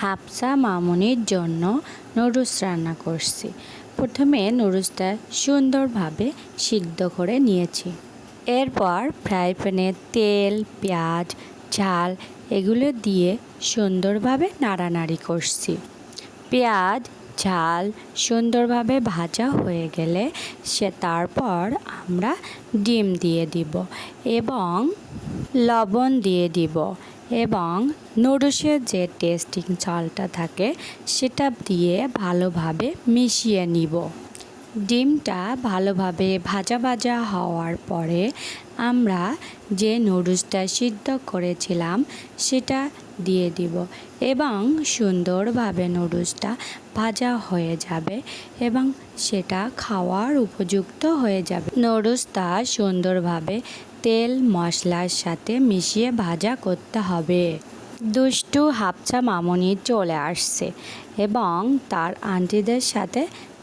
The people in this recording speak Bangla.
হাফসা মামুনির জন্য নুডলস রান্না করছি। প্রথমে নুডলসটা সুন্দরভাবে সিদ্ধ করে নিয়েছি। এরপর ফ্রাই প্যানে তেল, পেঁয়াজ, ঝাল এগুলো দিয়ে সুন্দরভাবে নাড়ানাড়ি করছি। পেঁয়াজ, ঝাল সুন্দরভাবে ভাজা হয়ে গেলে সে তারপর আমরা ডিম দিয়ে দিব এবং লবণ দিয়ে দিব। এবং নুডলসের যে টেস্টিং চালটা থাকে সেটা দিয়ে ভালোভাবে মিশিয়ে নিব। ডিমটা ভালোভাবে ভাজা ভাজা হওয়ার পরে আমরা যে নুডলসটা সিদ্ধ করেছিলাম সেটা দিয়ে দিব এবং সুন্দরভাবে নুডলসটা ভাজা হয়ে যাবে এবং সেটা খাওয়ার উপযুক্ত হয়ে যাবে। নুডলসটা সুন্দরভাবে তেল মশলার সাথে মিশিয়ে ভাজা করতে হবে। দুষ্টু হাফছা মামনি চলে আসছে এবং তার আন্টিদের সাথে